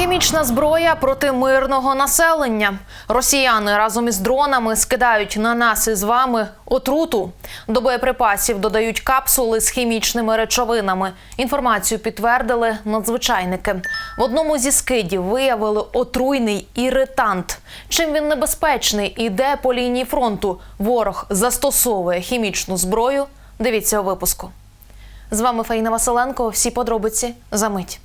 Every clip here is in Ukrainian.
Хімічна зброя проти мирного населення. Росіяни разом із дронами скидають на нас із вами отруту. До боєприпасів додають капсули з хімічними речовинами. Інформацію підтвердили надзвичайники. В одному зі скидів виявили отруйний іритант. Чим він небезпечний і де по лінії фронту ворог застосовує хімічну зброю? Дивіться у випуску. З вами Фаїна Василенко. Всі подробиці за мить.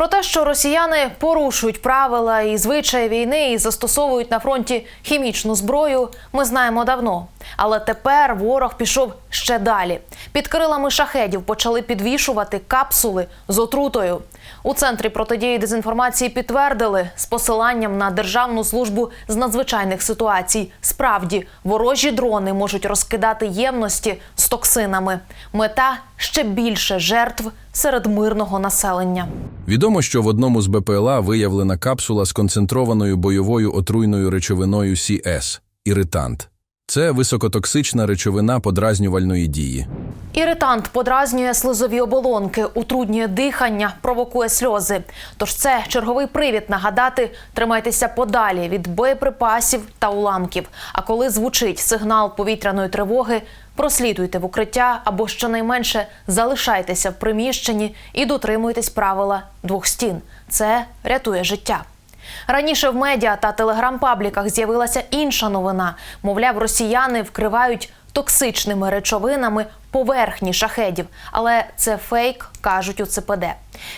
Про те, що росіяни порушують правила і звичаї війни і застосовують на фронті хімічну зброю, ми знаємо давно. Але тепер ворог пішов ще далі. Під крилами шахедів почали підвішувати капсули з отрутою. У центрі протидії дезінформації підтвердили з посиланням на Державну службу з надзвичайних ситуацій. Справді, ворожі дрони можуть розкидати ємності з токсинами. Мета ще більше жертв серед мирного населення. Відомо, що в одному з БПЛА виявлена капсула з концентрованою бойовою отруйною речовиною CS – іритант. Це високотоксична речовина подразнювальної дії. Іритант подразнює слизові оболонки, утруднює дихання, провокує сльози. Тож це черговий привід нагадати: тримайтеся подалі від боєприпасів та уламків. А коли звучить сигнал повітряної тривоги, прослідуйте в укриття або щонайменше залишайтеся в приміщенні і дотримуйтесь правила двох стін. Це рятує життя. Раніше в медіа та телеграм-пабліках з'явилася інша новина. Мовляв, росіяни вкривають токсичними речовинами поверхні шахедів. Але це фейк, кажуть у ЦПД.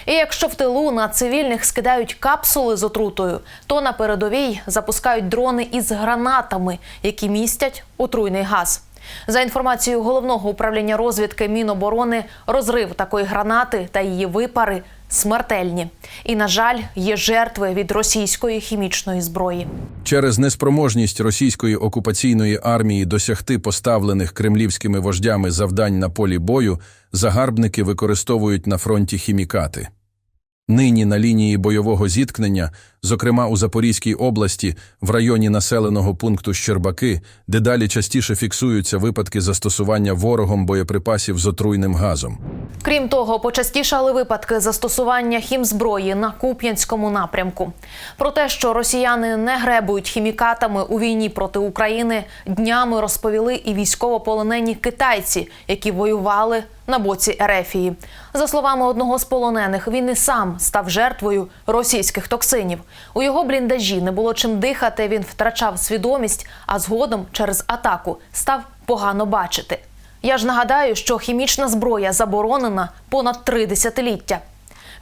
І якщо в тилу на цивільних скидають капсули з отрутою, то на передовій запускають дрони із гранатами, які містять отруйний газ. За інформацією головного управління розвідки Міноборони, розрив такої гранати та її випари смертельні. І, на жаль, є жертви від російської хімічної зброї. Через неспроможність російської окупаційної армії досягти поставлених кремлівськими вождями завдань на полі бою, загарбники використовують на фронті хімікати. Нині на лінії бойового зіткнення, зокрема у Запорізькій області, в районі населеного пункту Щербаки, дедалі частіше фіксуються випадки застосування ворогом боєприпасів з отруйним газом. Крім того, почастішали випадки застосування хімзброї на Куп'янському напрямку. Про те, що росіяни не гребують хімікатами у війні проти України, днями розповіли і військовополонені китайці, які воювали на боці Ерефії. За словами одного з полонених, він і сам став жертвою російських токсинів. У його бліндажі не було чим дихати. Він втрачав свідомість, а згодом через атаку став погано бачити. Я ж нагадаю, що хімічна зброя заборонена понад три десятиліття.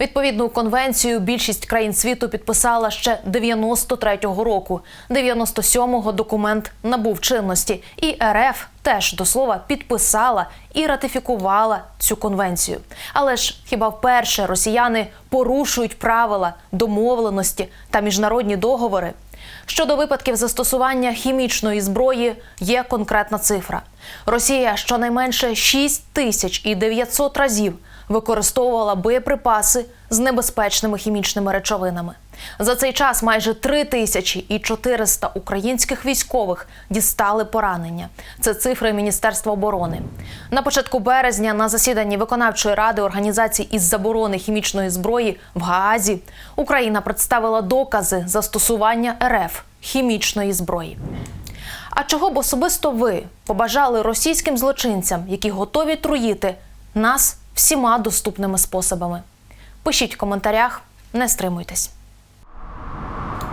Відповідну конвенцію більшість країн світу підписала ще 93-го року. 97-го документ набув чинності, і РФ теж до слова підписала і ратифікувала цю конвенцію. Але ж хіба вперше росіяни порушують правила, домовленості та міжнародні договори? Щодо випадків застосування хімічної зброї є конкретна цифра. Росія щонайменше 6 тисяч і 900 разів використовувала боєприпаси з небезпечними хімічними речовинами. За цей час майже 3 тисячі і 400 українських військових дістали поранення. Це цифри Міністерства оборони. На початку березня на засіданні виконавчої ради організацій із заборони хімічної зброї в Гаазі Україна представила докази застосування РФ хімічної зброї. А чого б особисто ви побажали російським злочинцям, які готові труїти нас всіма доступними способами? Пишіть в коментарях, не стримуйтесь.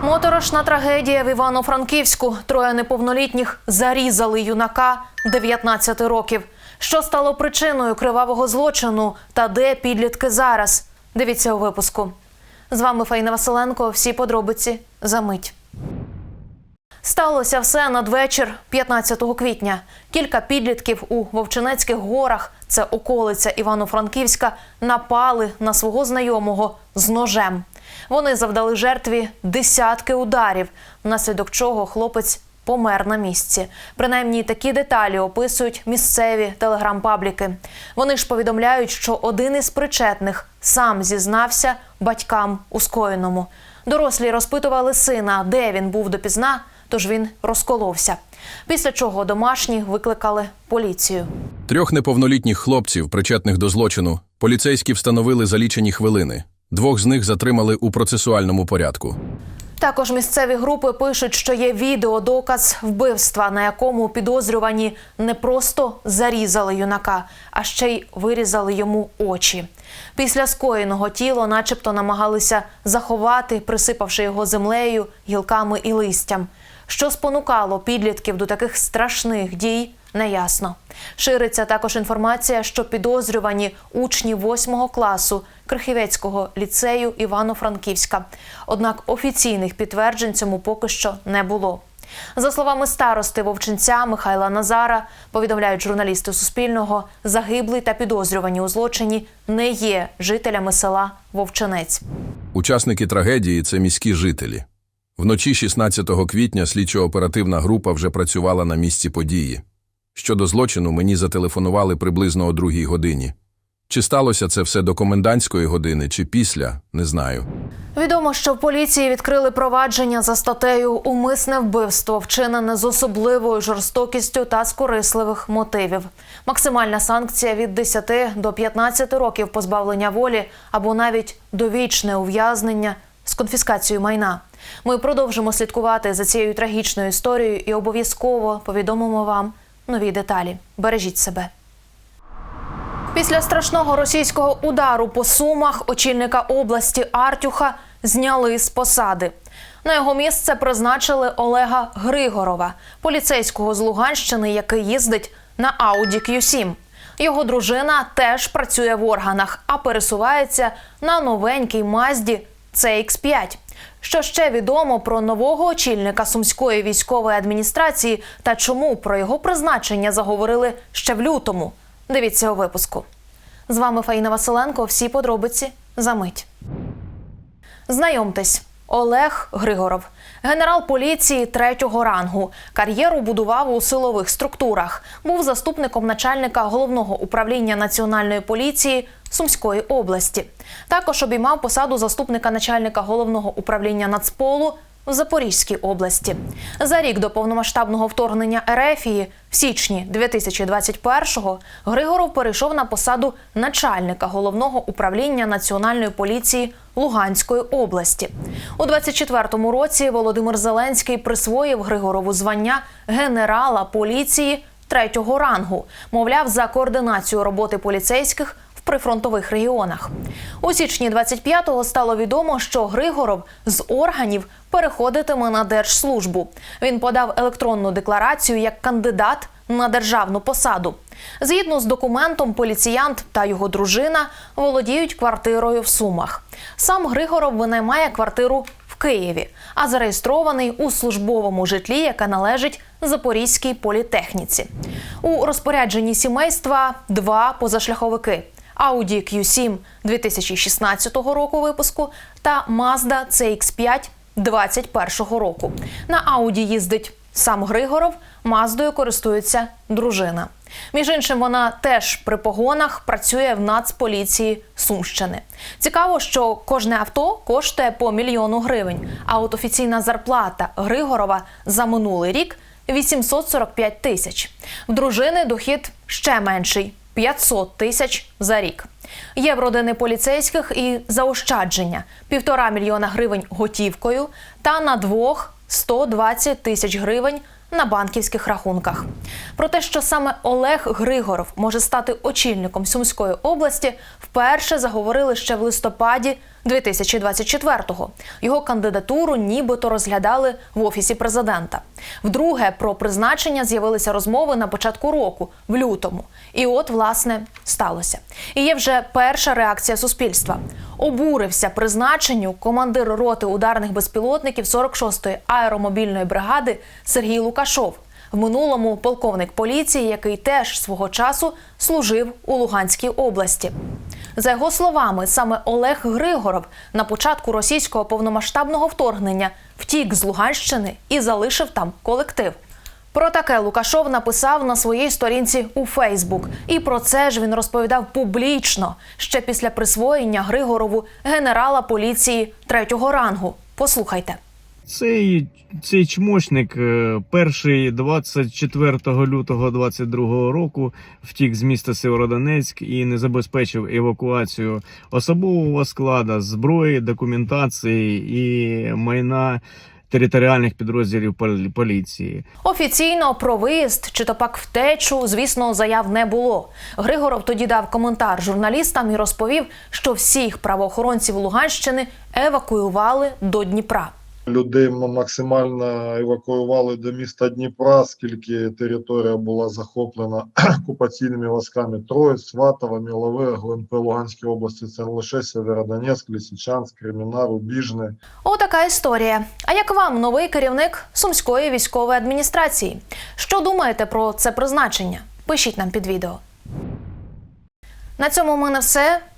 Моторошна трагедія в Івано-Франківську. Троє неповнолітніх зарізали юнака 19 років. Що стало причиною кривавого злочину та де підлітки зараз? Дивіться у випуску. З вами Фаїна Василенко. Всі подробиці за мить. Сталося все надвечір 15 квітня. Кілька підлітків у Вовчинецьких горах, це околиця Івано-Франківська, напали на свого знайомого з ножем. Вони завдали жертві десятки ударів, внаслідок чого хлопець помер на місці. Принаймні такі деталі описують місцеві телеграм-пабліки. Вони ж повідомляють, що один із причетних сам зізнався батькам у скоєному. Дорослі розпитували сина, де він був допізна, тож він розколовся. Після чого домашні викликали поліцію. Трьох неповнолітніх хлопців, причетних до злочину, поліцейські встановили за лічені хвилини. Двох з них затримали у процесуальному порядку. Також місцеві групи пишуть, що є відеодоказ вбивства, на якому підозрювані не просто зарізали юнака, а ще й вирізали йому очі. Після скоєного тіло, начебто, намагалися заховати, присипавши його землею, гілками і листям. Що спонукало підлітків до таких страшних дій, неясно. Шириться також інформація, що підозрювані учні 8 класу Крихівецького ліцею Івано-Франківська. Однак офіційних підтверджень цьому поки що не було. За словами старости Вовчинця Михайла Назара, повідомляють журналісти Суспільного, загиблий та підозрювані у злочині не є жителями села Вовчинець. Учасники трагедії це міські жителі. Вночі 16 квітня слідчо-оперативна група вже працювала на місці події. Щодо злочину мені зателефонували приблизно о другій годині. Чи сталося це все до комендантської години, чи після, не знаю. Відомо, що в поліції відкрили провадження за статтею Умисне вбивство, вчинене з особливою жорстокістю та з корисливих мотивів. Максимальна санкція від 10 до 15 років позбавлення волі або навіть довічне ув'язнення з конфіскацією майна. Ми продовжимо слідкувати за цією трагічною історією і обов'язково повідомимо вам нові деталі. Бережіть себе. Після страшного російського удару по сумах очільника області Артюха зняли з посади. На його місце призначили Олега Григорова, поліцейського з Луганщини, який їздить на Audi Q7. Його дружина теж працює в органах, а пересувається на новенькій Мазді CX-5. Що ще відомо про нового очільника сумської військової адміністрації та чому про його призначення заговорили ще в лютому? Дивіться у випуску. З вами Фаїна Василенко. Всі подробиці за мить. Знайомтесь, Олег Григоров, генерал поліції третього рангу. Кар'єру будував у силових структурах. Був заступником начальника головного управління національної поліції Сумської області. Також обіймав посаду заступника начальника головного управління Нацполу в Запорізькій області. За рік до повномасштабного вторгнення Ерефії в січні 2021-го Григоров перейшов на посаду начальника головного управління національної поліції Луганської області. У 24-му році Володимир Зеленський присвоїв Григорову звання генерала поліції третього рангу, мовляв, за координацію роботи поліцейських прифронтових регіонах. У січні 25-го стало відомо, що Григоров з органів переходитиме на держслужбу. Він подав електронну декларацію як кандидат на державну посаду. Згідно з документом, поліціянт та його дружина володіють квартирою в Сумах. Сам Григоров винаймає квартиру в Києві, а зареєстрований у службовому житлі, яке належить Запорізькій політехніці. У розпорядженні сімейства два позашляховики. Audi Q7 2016 року випуску та Mazda CX-5 2021 року. На Audi їздить сам Григоров, Маздою користується дружина. Між іншим, вона теж при погонах працює в Нацполіції Сумщини. Цікаво, що кожне авто коштує по мільйону гривень. А от офіційна зарплата Григорова за минулий рік 845 тисяч. В дружини дохід ще менший 500 тисяч за рік. Є в родини поліцейських і заощадження півтора мільйона гривень готівкою та на двох 120 тисяч гривень на банківських рахунках. Про те, що саме Олег Григоров може стати очільником Сумської області, вперше заговорили ще в листопаді 2024-го. Його кандидатуру нібито розглядали в офісі президента. Вдруге про призначення з'явилися розмови на початку року, в лютому. І от, власне, сталося. І є вже перша реакція суспільства. Обурився призначенню командир роти ударних безпілотників 46-ї аеромобільної бригади Сергій Лукашов. В минулому полковник поліції, який теж свого часу служив у Луганській області. За його словами, саме Олег Григоров на початку російського повномасштабного вторгнення втік з Луганщини і залишив там колектив. Про таке Лукашов написав на своїй сторінці у Фейсбук, і про це ж він розповідав публічно ще після присвоєння Григорову генерала поліції третього рангу. Послухайте. Цей, цей чмошник е, перший 24 лютого 22 року втік з міста Северодонецьк і не забезпечив евакуацію особового складу, зброї, документації і майна територіальних підрозділів поліції. Офіційно про виїзд чи то пак втечу, звісно, заяв не було. Григоров тоді дав коментар журналістам і розповів, що всіх правоохоронців Луганщини евакуювали до Дніпра. Людей максимально евакуювали до міста Дніпра, скільки територія була захоплена окупаційними військами Троїць, Сватова, Мілове, ГУНП Луганської області. Це не лише Сєвєродонецьк, Лисичанськ, Креміна, Рубіжне. Отака історія. А як вам новий керівник сумської військової адміністрації? Що думаєте про це призначення? Пишіть нам під відео. На цьому в мене все.